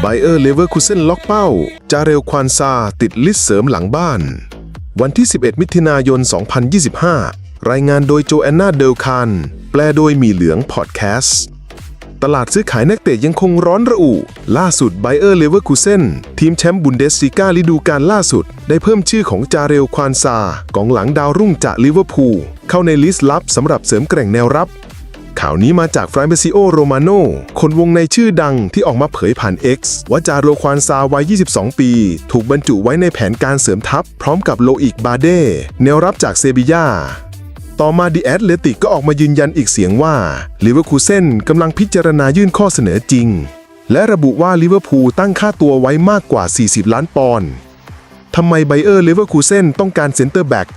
ไบเออร์เลเวอร์คูเซนล็อกเป้า จาเรลควานซาติดลิสต์เสริมหลังบ้าน วันที่ 11 มิถุนายน 2025 รายงานโดยโจแอนนาเดลคานแปลโดยมีเหลืองพอดแคสต์ตลาดซื้อขายนักเตะยังคงร้อนระอุ ล่าสุดไบเออร์เลเวอร์คูเซนทีมแชมป์บุนเดสซิก้าฤดูกาลล่าสุด ได้เพิ่มชื่อของจาเรลควานซากองหลังดาวรุ่งจากลิเวอร์พูลเข้าในลิสต์ลับสำหรับเสริมแกร่งแนวรับ ข่าวนี้มาจากฟรานเบซิโอโรมาโนคนวงในชื่อดังที่ออกมาเผยผ่าน X ว่าจาโรควานซาวัย 22 ปี ถูกบรรจุไว้ในแผนการเสริมทัพ พร้อมกับโลอิกบาเดแนวรับจากเซบียาต่อมาดีแอตเลติกก็ออกมายืนยันอีกเสียงว่าลิเวอร์คูเซนกำลังพิจารณายื่นข้อเสนอจริง และระบุว่าลิเวอร์พูลตั้งค่าตัวไว้มากกว่า 40 ล้านปอนด์ทำไมไบเออร์ลิเวอร์คูเซนต้องการเซ็นเตอร์แบ็ก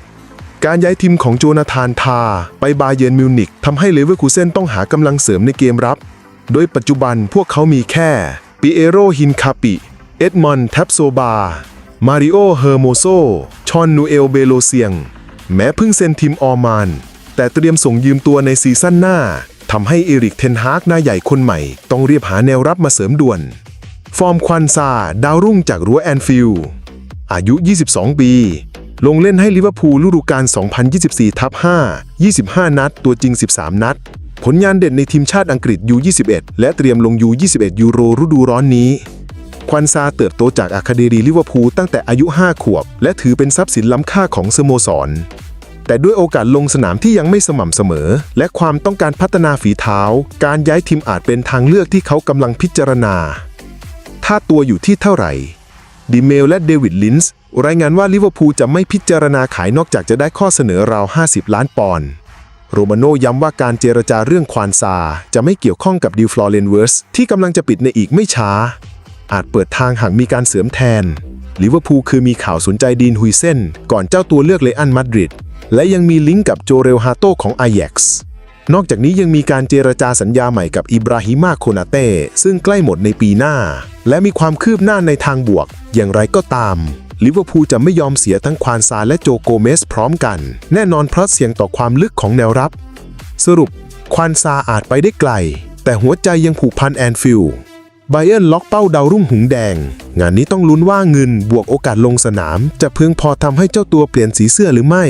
การย้ายทีมของโจนาธานทา ไปบาเยิร์นมิวนิกทำให้เลเวอร์คูเซนต้องหากำลังเสริมในเกมรับ โดยปัจจุบันพวกเขามีแค่ปิเอโรฮินคาปิ เอ็ดมอนแทปโซบา มาริโอเฮอร์โมโซ ชอนนูเอลเบโลเซียง แม้เพิ่งเซ็นทีมออมาน แต่เตรียมส่งยืมตัวในซีซั่นหน้าทำให้เอริกเทนฮากหน้าใหญ่คนใหม่ ต้องเรียบหาแนวรับมาเสริมด่วน ฟอร์มควันซาดาวรุ่งจากรั้วแอนฟิลอายุ 22 ปี ลงเล่นให้ลิเวอร์พูลฤดูกาล 2024ทับ5 25 นัด ตัวจริง 13 นัด ผลงานเด่นในทีมชาติอังกฤษ U21 และเตรียมลง U21 ยูโรฤดูร้อนนี้ ควันซาเติบโตจากอาคาเดรีลิเวอร์พูลตั้งแต่อายุ 5 ขวบ และถือเป็นทรัพย์สินล้ำค่าของสโมสร แต่ด้วยโอกาสลงสนามที่ยังไม่สม่ำเสมอ และความต้องการพัฒนาฝีเท้า การย้ายทีมอาจเป็นทางเลือกที่เขากำลังพิจารณา ถ้าตัวอยู่ที่เท่าไหร่ ดีเมลและเดวิดลินส์รายงานว่าลิเวอร์พูลจะไม่พิจารณาขายนอกจากจะได้ข้อเสนอราว 50 ล้านปอนด์โรมาโนย้ำว่าการเจรจาเรื่องควานซา จะไม่เกี่ยวข้องกับดิวฟลอเรนเวิร์สที่กำลังจะปิดในอีกไม่ช้า อาจเปิดทางหากมีการเสริมแทนลิเวอร์พูลคือมีข่าวสนใจดีนฮุยเซนก่อนเจ้าตัวเลือกเลอันมาดริดและยังมีลิงก์กับโจเรลฮาโตของอาแย็กซ์ นอกจากนี้ยังมีการเจรจาสัญญาใหม่กับอิบราฮิมาโคนาเต้ซึ่งใกล้หมดในปีหน้า และมีความคืบหน้าในทางบวก อย่างไรก็ตามลิเวอร์พูลจะไม่ยอมเสียทั้งควานซาและโจโกเมสพร้อมกัน แน่นอนเพราะเสี่ยงต่อความลึกของแนวรับ สรุป ควานซาอาจไปได้ไกล แต่หัวใจยังผูกพันแอนฟิลด์ไบเอ r นล็อกเป้าดาวรุ่งหุงแดง งานนี้ต้องลุ้นว่าเงินบวกโอกาสลงสนาม จะเพียงพอทำให้เจ้าตัวเปลี่ยนสีเสื้อหรือไม่